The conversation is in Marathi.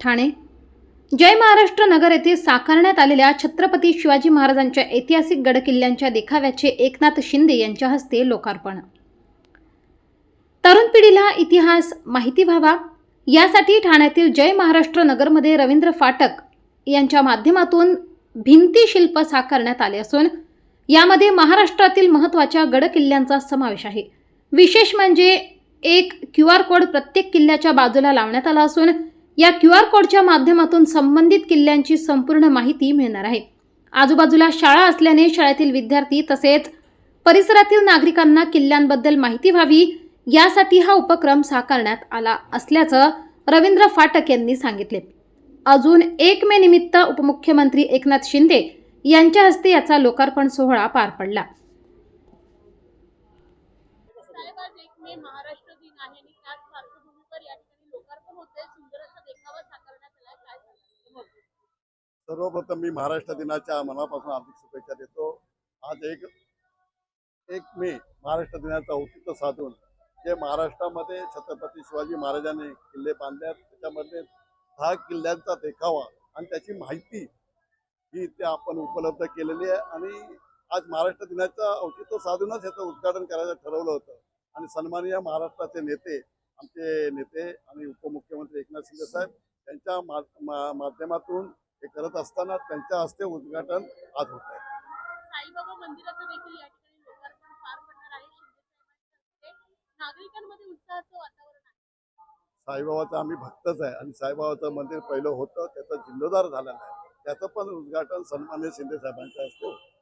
ठाणे. जय महाराष्ट्र नगर येथे साकारण्यात आलेल्या छत्रपती शिवाजी महाराजांच्या ऐतिहासिक गडकिल्ल्यांच्या देखाव्याचे एकनाथ शिंदे यांच्या हस्ते लोकार्पण. तरुण पिढीला इतिहास माहिती व्हावा यासाठी ठाण्यातील जय महाराष्ट्र नगरमध्ये रवींद्र फाटक यांच्या माध्यमातून भिंती शिल्प साकारण्यात आले असून यामध्ये महाराष्ट्रातील महत्त्वाच्या गडकिल्ल्यांचा समावेश आहे. विशेष म्हणजे एक क्यू आर कोड प्रत्येक किल्ल्याच्या बाजूला लावण्यात आला असून या क्यू आर कोडच्या माध्यमातून संबंधित किल्ल्यांची संपूर्ण माहिती मिळणार आहे. आजूबाजूला शाळा असल्याने शाळेतील विद्यार्थी तसेच परिसरातील नागरिकांना किल्ल्यांबद्दल माहिती व्हावी यासाठी हा उपक्रम साकारण्यात आला असल्याचं रवींद्र फाटक यांनी सांगितले. अजून एक मे निमित्त उपमुख्यमंत्री एकनाथ शिंदे यांच्या हस्ते याचा लोकार्पण सोहळा पार पडला. महाराष्ट्र दिन आहे आणि त्याच पार्श्वभूमीवर या ठिकाणी लोकार्पण होते सुंदर असा देखावा साकारण्यात आलाय काय सांगाल सर्वप्रथम मी महाराष्ट्र दिनाच्या मनापासून हार्दिक शुभेच्छा देतो. आज एक एक मे महाराष्ट्र दिनाचं औचित्य साधून जे महाराष्ट्रामध्ये छत्रपती शिवाजी महाराजांनी किल्ले बांधल्यात त्याच्यामध्ये दहा किल्ल्यांचा देखावा आणि त्याची माहिती ही इथे आपण उपलब्ध केलेली आहे. आणि आज महाराष्ट्र दिनाचं औचित्य साधूनच याचं उद्घाटन करायचं ठरवलं होतं. आणि सन्माननीय महाराष्ट्राचे नेते आमचे नेते आणि उपमुख्यमंत्री एकनाथ शिंदे साहेब यांच्या मा- माध्यमातून हे करत असताना त्यांच्या हस्ते उद्घाटन आज होत आहे. साईबाबा मंदिराचं देखील या ठिकाणी लोकार्पण पार पडणार आहे. शिंदे साहेबांच्या हस्ते नागरिकांमध्ये उत्साहाचं वातावरण आहे. साईबाबाचं आम्ही भक्तच आहे आणि साईबाबाचं मंदिर पहिलं होतं त्याचा जिल्लोदार झालेलं आहे. त्याचं पण उद्घाटन सन्मान्य शिंदे साहेबांच्या हस्ते होतं.